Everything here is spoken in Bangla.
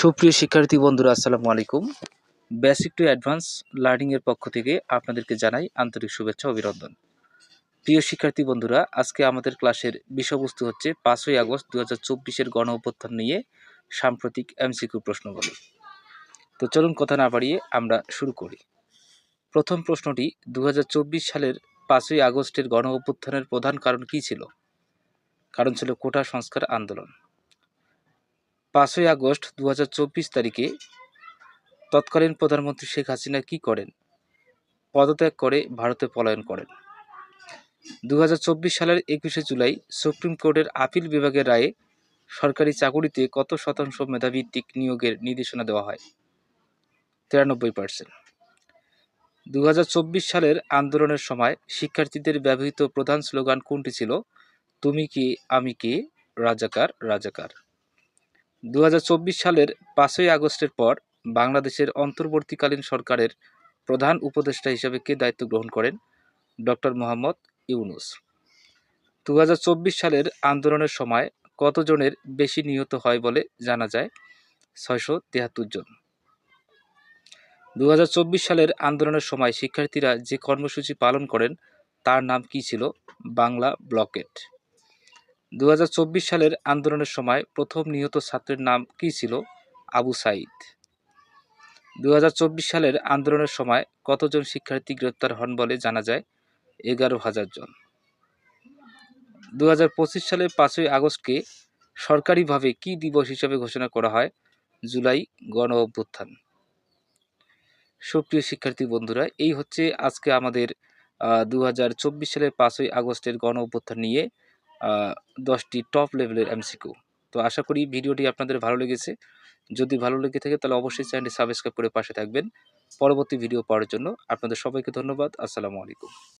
সুপ্রিয় শিক্ষার্থী বন্ধুরা, আসসালামু আলাইকুম। বেসিক টু অ্যাডভান্স লার্নিংয়ের পক্ষ থেকে আপনাদেরকে জানাই আন্তরিক শুভেচ্ছা অভিনন্দন। প্রিয় শিক্ষার্থী বন্ধুরা, আজকে আমাদের ক্লাসের বিষয়বস্তু হচ্ছে পাঁচই আগস্ট দু হাজার চব্বিশের গণ অভ্যুত্থান নিয়ে সাম্প্রতিক এমসিকিউ প্রশ্নগুলো তো চলুন কথা না বাড়িয়ে আমরা শুরু করি। প্রথম প্রশ্নটি দু হাজার চব্বিশ সালের পাঁচই আগস্টের গণ অভ্যুত্থানের প্রধান কারণ কী ছিল? কারণ ছিল কোটা সংস্কার আন্দোলন। পাঁচই আগস্ট দু হাজার চব্বিশ তারিখে তৎকালীন প্রধানমন্ত্রী শেখ হাসিনা কি করেন? পদত্যাগ করে ভারতে পলায়ন করেন। দু হাজার চব্বিশ সালের একুশে জুলাই সুপ্রিম কোর্টের আপিল বিভাগের রায়ে সরকারি চাকুরিতে কত শতাংশ মেধাভিত্তিক নিয়োগের নির্দেশনা দেওয়া হয়? তিরানব্বই পার্সেন্ট দু হাজার চব্বিশ সালের আন্দোলনের সময় শিক্ষার্থীদের ব্যবহৃত প্রধান স্লোগান কোনটি ছিল? তুমি কি, আমি কে, রাজাকার রাজাকার। দু হাজার চব্বিশ সালের পাঁচই আগস্টের পর বাংলাদেশের অন্তর্বর্তীকালীন সরকারের প্রধান উপদেষ্টা হিসেবে কে দায়িত্ব গ্রহণ করেন? ডক্টর মোহাম্মদ ইউনুস। দু হাজার চব্বিশ সালের আন্দোলনের সময় কতজনের বেশি নিহত হয় বলে জানা যায়? ছয়শো তিয়াত্তর জন। দু হাজার চব্বিশ সালের আন্দোলনের সময় শিক্ষার্থীরা যে কর্মসূচি পালন করেন, তার নাম কি ছিল? বাংলা ব্লকেট। দুই হাজার চব্বিশ সালের আন্দোলনের সময় প্রথম নিহত ছাত্রের নাম কী ছিল? আবু সাইদ দুই হাজার চব্বিশ সালের আন্দোলনের সময় কতজন শিক্ষার্থী গ্রেপ্তার হন বলে জানা যায়? এগারো হাজার জন। দু সালের পাঁচই আগস্টকে সরকারিভাবে কি দিবস হিসেবে ঘোষণা করা হয়? জুলাই গণ অভ্যুত্থান। সুপ্রিয় শিক্ষার্থী বন্ধুরা, এই হচ্ছে আজকে আমাদের দু হাজার চব্বিশ সালের পাঁচই আগস্টের গণ অভ্যুত্থান নিয়ে দশটি টপ লেভেলের এমসিকিউ তো আশা করি ভিডিওটি আপনাদের ভালো লেগেছে। যদি ভালো লেগে থাকে, তাহলে অবশ্যই চ্যানেলটি সাবস্ক্রাইব করে পাশে থাকবেন। পরবর্তী ভিডিও পাওয়ার জন্য আপনাদের সবাইকে ধন্যবাদ। আসসালামু আলাইকুম।